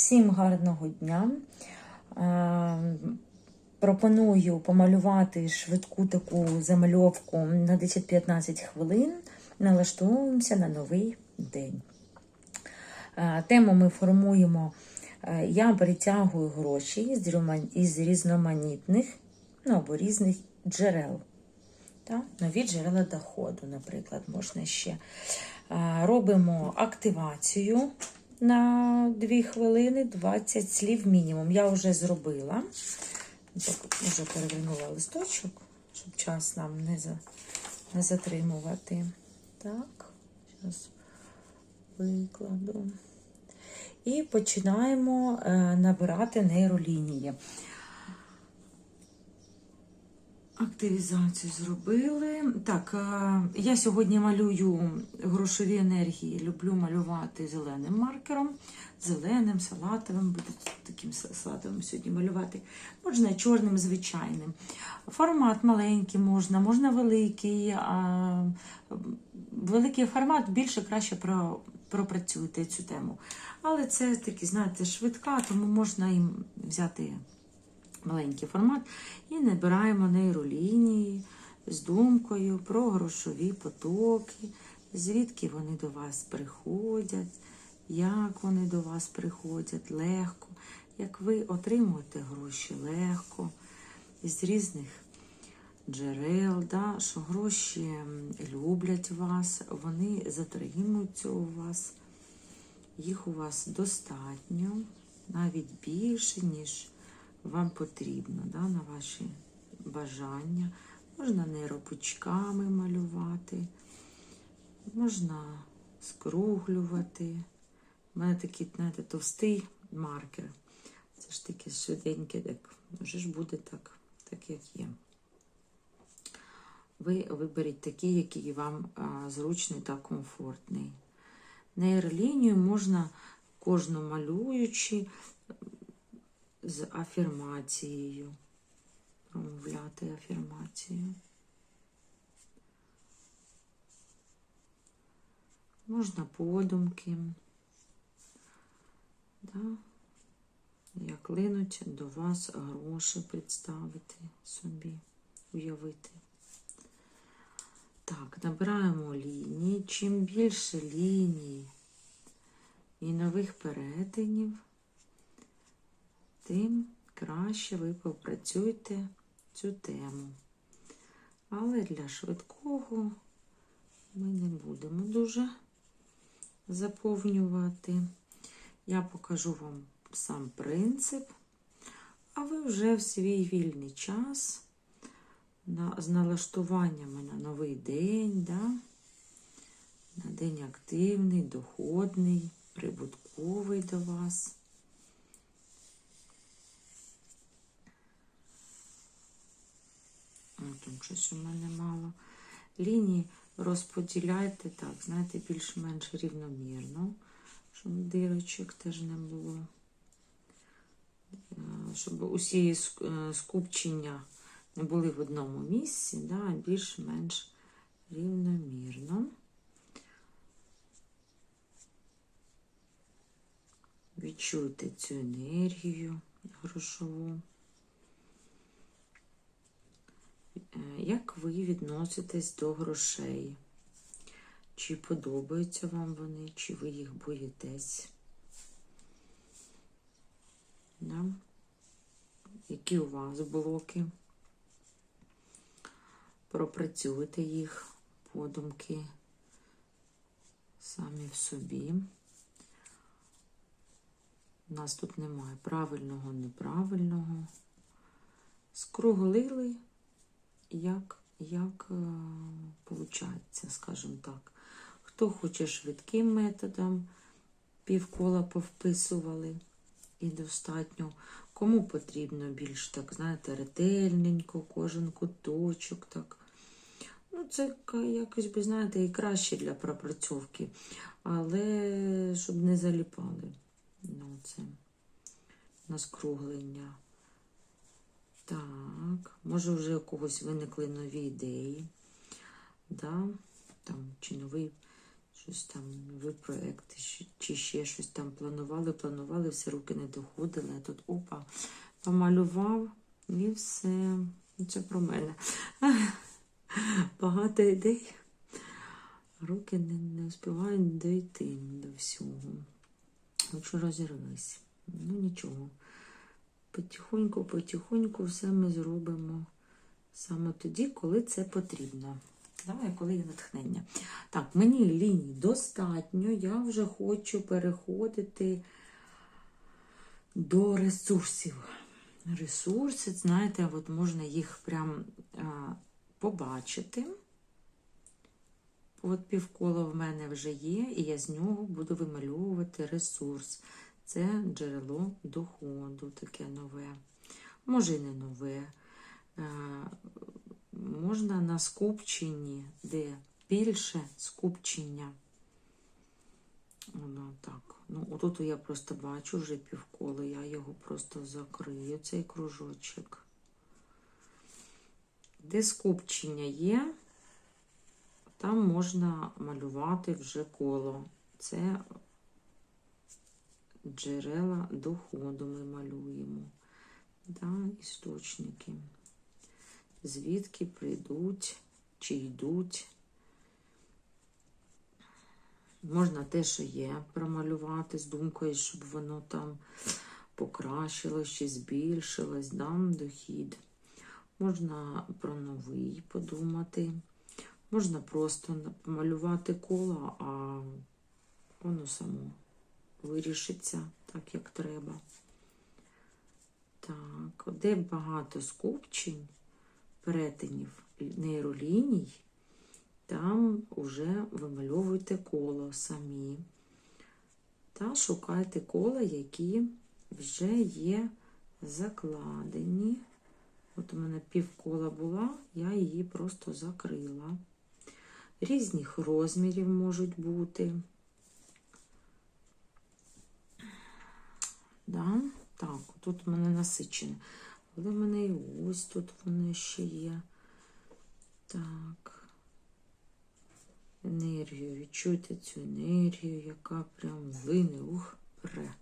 Всім гарного дня. Е, Пропоную помалювати швидку таку замальовку на 10-15 хвилин. Налаштовуємося на новий день. Е, Тему ми формуємо. е, Я перетягую гроші із різноманітних ну, або різних джерел. Так? Нові джерела доходу, наприклад, можна ще. Робимо активацію на 2 хвилини, 20 слів мінімум. Я вже зробила. Так, Вже перевернула листочок, щоб час нам не, за, не затримувати. Так, зараз викладу. І починаємо е, набирати нейролінії. Активізацію зробили. Так, е, я сьогодні малюю грошові енергії. Люблю малювати зеленим маркером, зеленим, салатовим. Буду таким салатовим сьогодні малювати. Можна чорним, звичайним. Формат маленький можна, можна великий. Великий формат більше краще про, пропрацюєте цю тему. Але це таки, знаєте, швидка, тому можна їм взяти маленький формат і набираємо нейролінії з думкою про грошові потоки, звідки вони до вас приходять, як вони до вас приходять легко, як ви отримуєте гроші легко із різних джерел, да, що гроші люблять вас, вони затримуються у вас, їх у вас достатньо, навіть більше, ніж вам потрібно да, на ваші бажання. Можна нейропучками малювати, можна скруглювати. У мене такий, знаєте, товстий маркер. Це ж таке швиденьке, так вже ж буде так, так як є. Ви виберіть такий, який вам а, зручний та комфортний. Нейролінію можна кожну малюючи з афірмацією. Промовляти афірмацію. Можна подумки. Да? Як линуть до вас гроші представити собі, уявити. Так, набираємо лінії. Чим більше ліній і нових перетинів, тим краще ви попрацюєте цю тему. Але для швидкого ми не будемо дуже заповнювати. Я покажу вам сам принцип, а ви вже в свій вільний час з налаштуваннями на новий день, да? на день активний, доходний, прибутковий до вас. О, Тут щось у мене мало. Лінії розподіляйте так, знаєте, більш-менш рівномірно, щоб дирочок теж не було. Е, Щоб усі е, скупчення не були в одному місці, да, а більш-менш рівномірно. Відчуйте цю енергію грошову. Е, Як ви відноситесь до грошей? Чи подобаються вам вони, чи ви їх боїтесь? Да? Які у вас блоки? Пропрацюйте їх, подумки самі в собі. У нас тут немає правильного, неправильного. Скруглили як, як виходить, скажімо так. Хто хоче швидким методом, півкола повписували і достатньо. Кому потрібно більш, так, знаєте, ретельненько, кожен куточок. так. Ну, це якось би, знаєте, і краще для пропрацьовки, але щоб не заліпали. Ну, це на скруглення. Так, може вже у когось виникли нові ідеї. Да? Там, чи новий, щось там, ви проекти, чи- ще щось там планували, планували, все руки не доходили, а тут опа, помалював і все. Ну, Це про мене. Багато ідей. Руки не, не успівають дойти до всього. Хочу розірвись. Ну нічого. Потихоньку все ми зробимо саме тоді, коли це потрібно. Да, коли є натхнення. Так, мені ліній достатньо, я вже хочу переходити до ресурсів. Ресурси, знаєте, от можна їх прям а, побачити. От півкола в мене вже є, і я з нього буду вимальовувати ресурс. Це джерело доходу, таке нове. Може, і не нове. Е, Можна на скупченні, де більше скупчення. Воно так. Ну, отут я просто бачу вже півкола, я його просто закрию, цей кружочок. Де скупчення є, там можна малювати вже коло. Це джерела доходу ми малюємо. Да, істочники. Звідки прийдуть чи йдуть. Можна те, що є, промалювати з думкою, щоб воно там покращилось чи збільшилось, дам дохід. Можна про новий подумати. Можна просто помалювати коло, а воно само вирішиться так, як треба. Так, де багато скупчень, перетинів нейроліній, там вже вимальовуйте коло самі. Та шукайте кола, які вже є закладені. От у мене півкола була, я її просто закрила. Різних розмірів можуть бути. Да? Так, тут у мене насичене. Але в мене і ось тут воно ще є. Так. Енергію. Відчуйте цю енергію, яка прям лине. Ух, пре.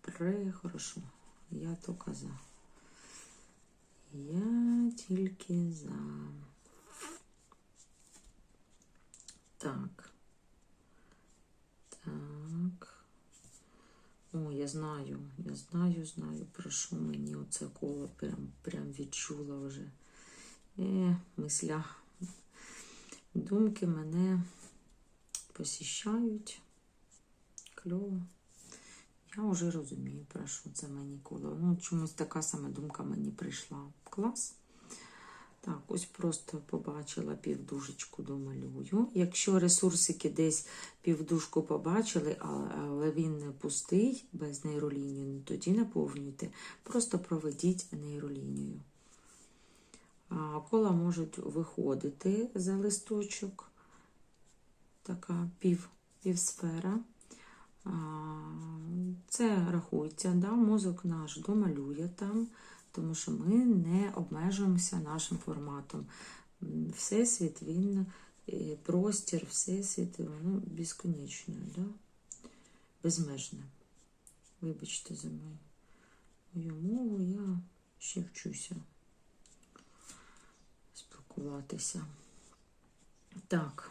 Пре, хорошо. Я то казав. Я тільки за. Так. Так. О, я знаю, я знаю, знаю, про що мені оце коло прям, прям відчула вже. Е, мисля. Думки мене посіщають. Кльово. Я вже розумію, про що це мені коло. Ну, чомусь така сама думка мені прийшла. Клас. Так, ось просто побачила півдужечку домалюю. Якщо ресурсики десь півдужку побачили, але він не пустий, без нейролінії, ну, тоді наповнюйте. Просто проведіть нейролінію. Кола можуть виходити за листочок. Така пів, півсфера. Це рахується, да? мозок наш домалює там тому що ми не обмежуємося нашим форматом. Всесвіт, він, е, простір, всесвіт, воно безконечне, да? безмежне. Вибачте за мою, мою мову, я ще вчуся спілкуватися. Так,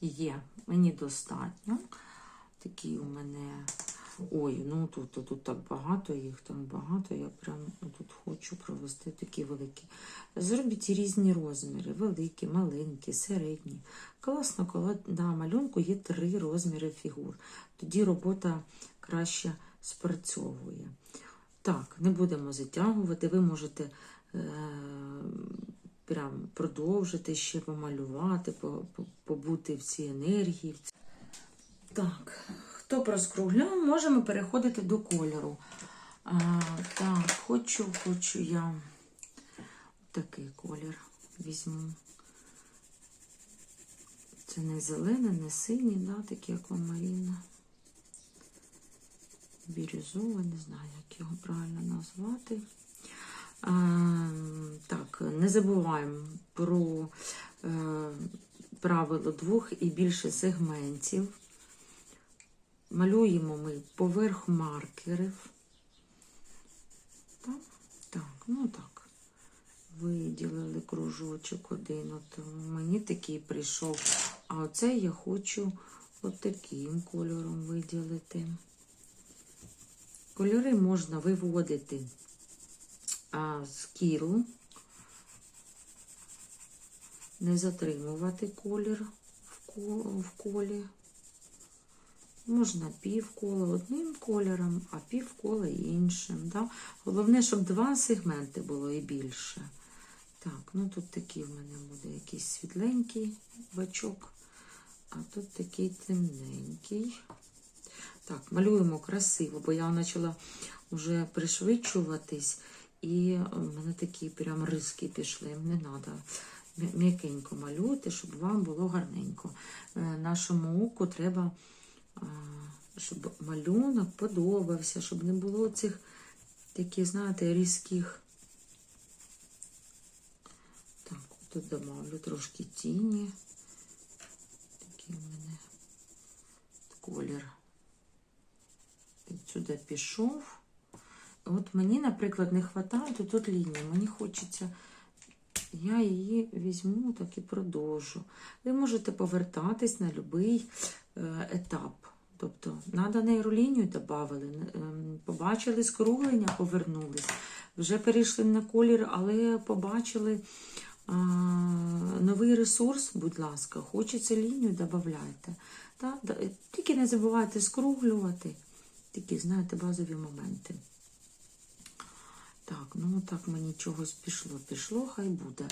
є, мені достатньо. Такі у мене Ой, ну тут, тут, так багато їх, там багато. Я прям тут хочу провести такі великі. Зробіть різні розміри: великі, маленькі, середні. Класно, коли на малюнку є три розміри фігур. Тоді робота краще спрацьовує. Так, не будемо затягувати. Ви можете е, прям продовжити ще помалювати, побути в цій енергії. Так. Хто проскругляв, можемо переходити до кольору. А, Так, хочу, хочу я такий колір візьму. Це не зелене, не синій, да, такий аквамарина. Бірюзове, не знаю, як його правильно назвати. А, Так, не забуваємо про е, правило двох і більше сегментів. Малюємо ми поверх маркерів. Так, так, ну так. Виділили кружочок один. От мені такий прийшов. А оце я хочу от кольором виділити. Кольори можна виводити а, з кіру, не затримувати колір в колі. Можна півкола одним кольором, а півкола іншим. Да? Головне, щоб два сегменти було і більше. Так, ну тут такий в мене буде якийсь світленький бачок, а тут такий темненький. Так, малюємо красиво, бо я почала вже пришвидшуватись, і в мене такі прям риски пішли. Не треба м'якенько малювати, щоб вам було гарненько. Е, Нашому оку треба, щоб малюнок подобався, щоб не було цих таких, знаєте, різких. Так, тут добавлю трошки тіні. Такий в мене колір сюди пішов. От мені, наприклад, не вистачає тут, тут лінії. Мені хочеться, я її візьму так і продовжу. Ви можете повертатись на будь-який етап. Тобто, надо нейролінію додали, побачили скруглення, повернулись. Вже перейшли на колір, але побачили а, новий ресурс, будь ласка, хочеться лінію, додавайте. Да- Тільки не забувайте скруглювати. Такі, знаєте, базові моменти. Так, ну так мені чогось пішло. Пішло, хай буде.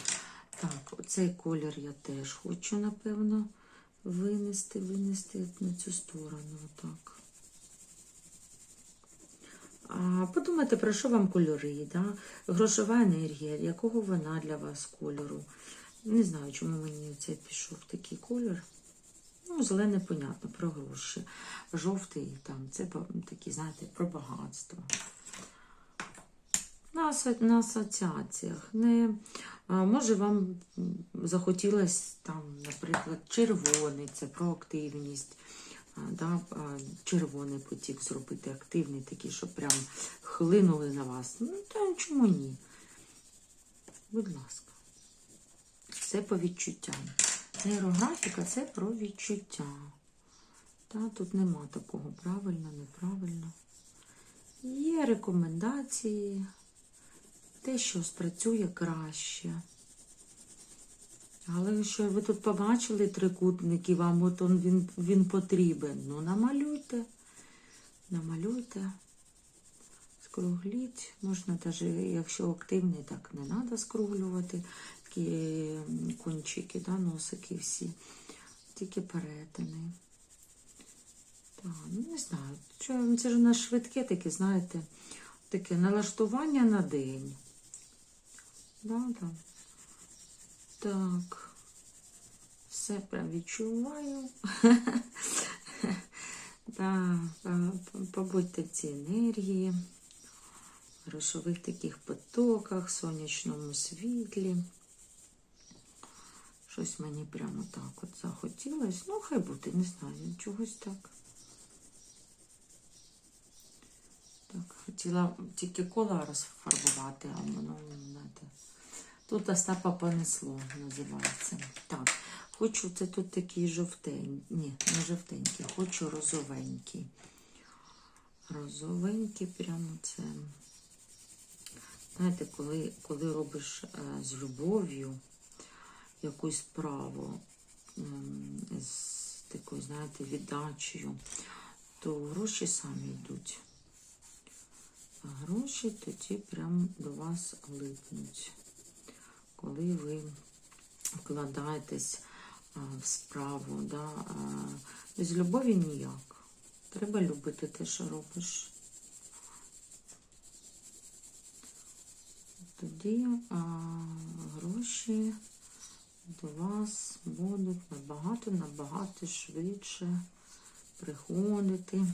Так, оцей колір я теж хочу, напевно, винести, винести на цю сторону. Отак. А подумайте, про що вам кольори, да? грошова енергія, якого вона для вас кольору. Не знаю, чому мені цей пішов такий колір. Ну, зелене, понятно, про гроші. Жовтий там, це такі, знаєте, про багатство. На, на асоціаціях. Не, може, вам м, захотілось там, наприклад, червоний, це про активність. Да, червоний потік зробити активний, такий, щоб прям хлинули на вас. Ну, та чому ні? Будь ласка. Все по відчуттям. Нейрографіка це про відчуття. Та, тут нема такого правильно, неправильно. Є рекомендації, те, що спрацює краще. Але якщо ви тут побачили трикутник і вам от він, він потрібен, ну намалюйте, намалюйте, скругліть. Можна навіть, якщо активний, так не треба скруглювати. Такі кончики, да, носики всі, тільки перетини. Так, ну не знаю. Що, це ж у нас швидке таке, знаєте, таке налаштування на день. Да, да. Так. Все прям відчуваю. Да, па- побудьте в цій енергії, в грошових таких потоках, сонячному світлі. Щось мені прямо так от захотілось. Ну, хай буде, не знаю, чогось так. Так, хотіла тільки кола розфарбувати, а воно, знаєте, тут Остапа понесло, називається. Так, хочу, це тут такий жовтенький, ні, не жовтенький, хочу розовенький. Розовенький прямо це. Знаєте, коли, коли робиш е, з любов'ю якусь справу, ем, з такою, знаєте, віддачею, то гроші самі йдуть. А гроші тоді прям до вас липнуть. Коли ви вкладаєтесь в справу, да, без любові ніяк. Треба любити те, що робиш. Тоді а, гроші до вас будуть набагато-набагато швидше приходити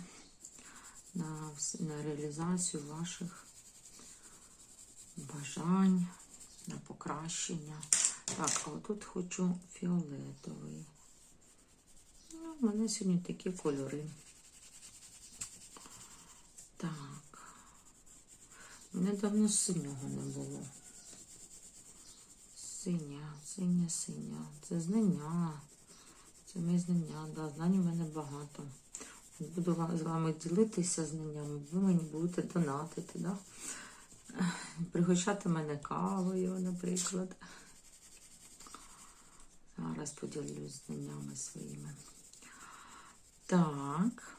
на, на реалізацію ваших бажань, на покращення Так, а отут хочу фіолетовий. Ну, в мене сьогодні такі кольори. Так. У мене давно синього не було. Синя, синя, синя. Це знання. Це мої знання, да, знань у мене багато. Буду з вами ділитися знаннями, ви мені будете донатити, да? Пригощати мене кавою, наприклад. Зараз поділюсь знаннями своїми. Так.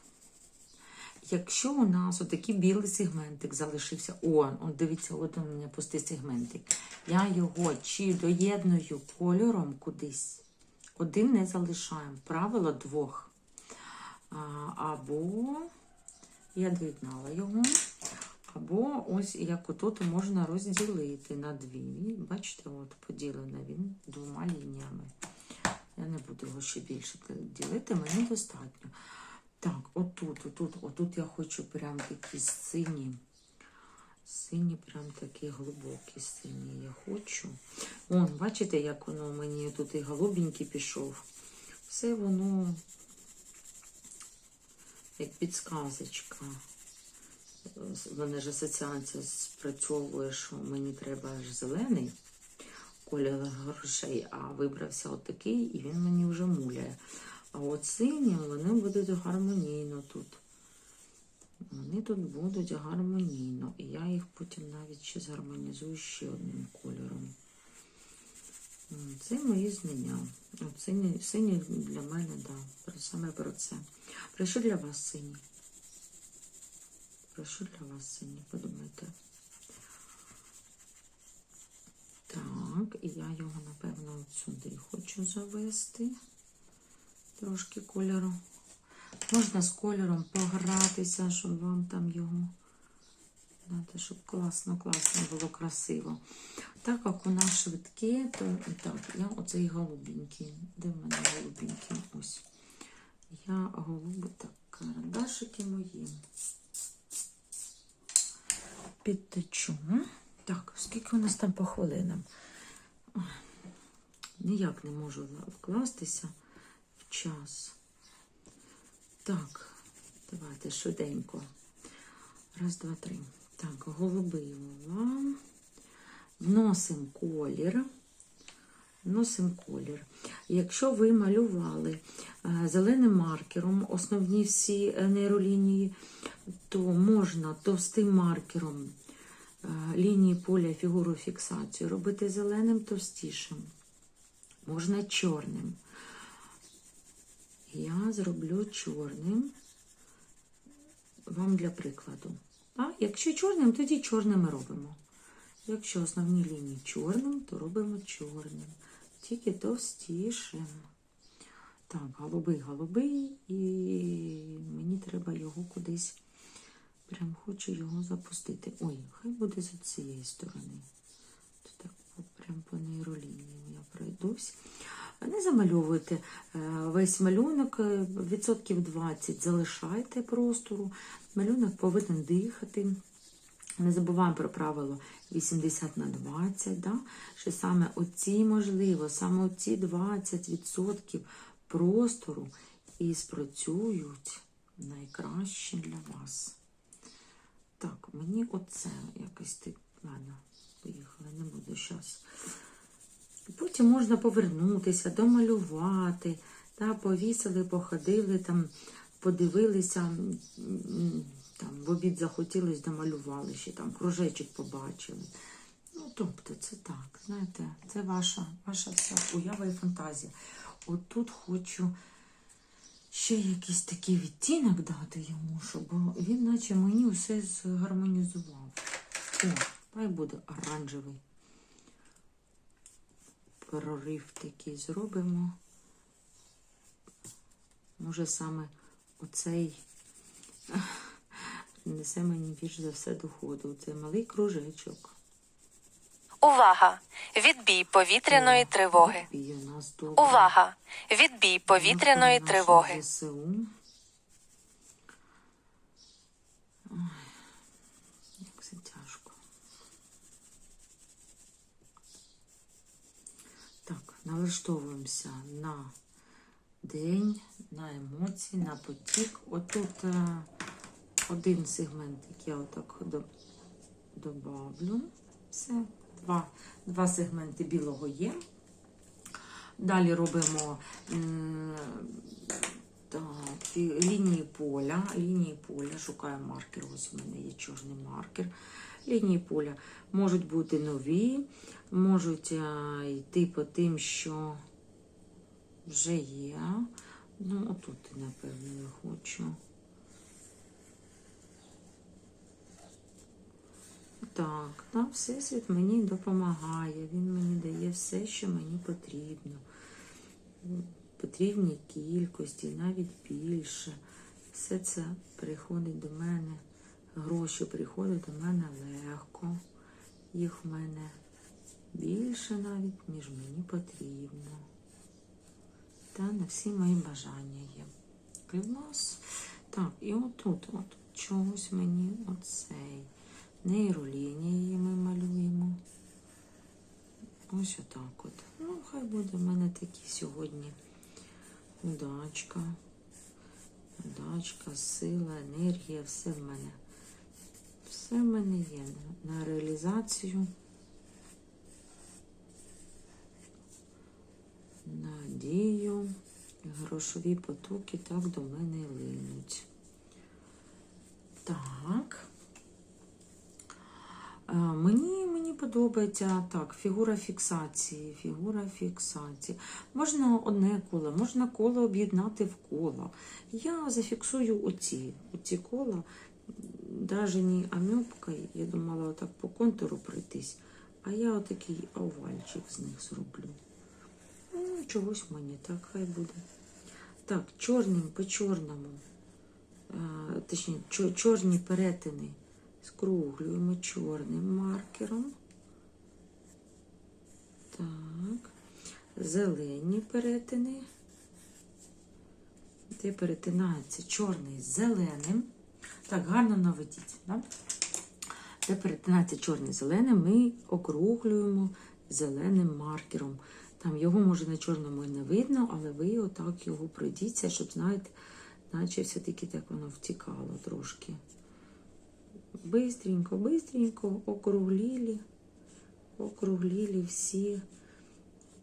Якщо у нас отакий білий сегментик залишився, о, от дивіться, от у мене пустий сегментик. Я його чи доєдную кольором кудись, один не залишаємо. Правило двох. Або я доєднала його, або ось як отут можна розділити на дві. Бачите, от поділений він двома лініями. Я не буду його ще більше ділити, мені достатньо. Так, отут, отут, отут я хочу прям такі сині. Сині, прям такі глибокі сині я хочу. Вон, бачите, як воно мені тут і голубенький пішов. Все воно як підсказочка. Мене ж асоціація спрацьовує, що мені треба аж зелений колір грошей, а вибрався отакий, і він мені вже муляє. А от сині вони будуть гармонійно тут. Вони тут будуть гармонійно. І я їх потім навіть ще згармонізую ще одним кольором. Це мої знання. От сині, для мене, да, саме про це. Про що для вас сині? Про що для вас сині? Подумайте. Так, і я його, напевно, от сюди хочу завести. Трошки кольору. Можна з кольором погратися, щоб вам там його. Знаєте, щоб класно, класно було красиво. Так як у нас швидке, то так, я оцей голубенький. Де в мене голубенький? Ось. Я голуби, так, карандашики мої. Підтечу. Так, скільки у нас там по хвилинам? Ніяк не можу вкластися в час. Так, давайте швиденько. Раз, два, три. Так, голубий вам. Вносимо колір. Вносимо колір. Якщо ви малювали е, зеленим маркером основні всі е, нейролінії, то можна товстим маркером е, лінії поля фігуру фіксацію робити зеленим товстішим. Можна чорним. Я зроблю чорним вам для прикладу. А якщо чорним, тоді чорним робимо. Якщо основні лінії чорним, то робимо чорним. Тільки товстішим. Так, голубий, голубий, і мені треба його кудись. Прям хочу його запустити. Ой, хай буде з цієї сторони. Тут так прям по нейролінії я пройдусь. Не замальовуйте е, весь малюнок, е, відсотків 20 залишайте простору. Малюнок повинен дихати. Не забуваємо про правило 80 на 20, да? що саме оці, можливо, саме оці 20% простору і спрацюють найкраще для вас. Так, мені оце якось ти. Ладно, поїхали, не буду зараз. Потім можна повернутися, домалювати, та, повісили, походили, там, подивилися, там, в обід захотілось, домалювали ще там, кружечок побачили. Ну, тобто, це так, знаєте, це ваша, ваша вся уява і фантазія. От тут хочу ще якийсь такий відтінок дати йому, щоб він наче мені все згармонізував. О, хай буде оранжевий прорив такий зробимо. Може саме оцей несе мені більш за все доходу. Це малий кружечок. Увага! Відбій повітряної тривоги. І у нас добре. Увага! Відбій повітряної Наші тривоги. ЗСУ. Ой, як це тяжко. налаштовуємося на день, на емоції, на потік. Отут е, один сегментик я отак до, добавлю. Все, два, два сегменти білого є. Далі робимо так, лінії поля. Лінії поля, шукаю маркер. Ось у мене є чорний маркер. Лінії поля можуть бути нові, можуть а, йти по тим, що вже є. Ну, отут, напевно, я хочу. Так, да, Всесвіт мені допомагає. Він мені дає все, що мені потрібно. Потрібні кількості, навіть більше. Все це приходить до мене. Гроші приходять до мене легко. Їх в мене більше навіть, ніж мені потрібно. Та на всі мої бажання є. Клас. Так, і отут, от чогось мені оцей. Нейролінії ми малюємо. Ось отак от. Ну, хай буде в мене такі сьогодні удачка. Удачка, сила, енергія, все в мене. Все в мене є на реалізацію. Надію. Грошові потоки так до мене линуть. Так. Е, Мені, мені подобається так, фігура фіксації, фігура фіксації. Можна одне коло, можна коло об'єднати в коло. Я зафіксую оці, оці кола, навіть не амюбкою, я думала отак по контуру пройтись, а я отакий овальчик з них зроблю. Ну, чогось мені так хай буде. Так, чорним по чорному, е, точніше, чорні перетини скруглюємо чорним маркером. Так, зелені перетини. Де перетинається чорний з зеленим. Так, гарно наведіть. Да? Де перетинається чорний з зеленим, ми округлюємо зеленим маркером. Там його може на чорному і не видно, але ви отак його пройдіться, щоб, знаєте, наче все-таки так воно втікало трошки. Быстренько, быстренько округлили, округлили всі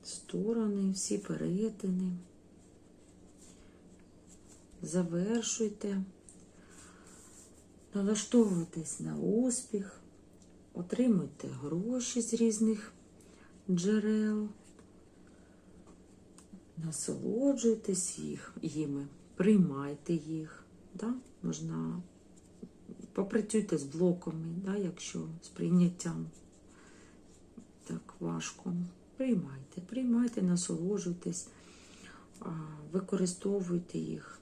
сторони, всі перетини. Завершуйте. Налаштовуйтесь на успіх, отримуйте гроші з різних джерел, насолоджуйтесь їх, їми, приймайте їх. Да? Можна попрацюйте з блоками, да, якщо з прийняттям так важко. Приймайте, приймайте, насолоджуйтесь, використовуйте їх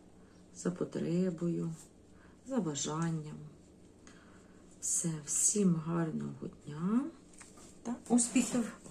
за потребою, за бажанням. Все, всім гарного дня та успіхів!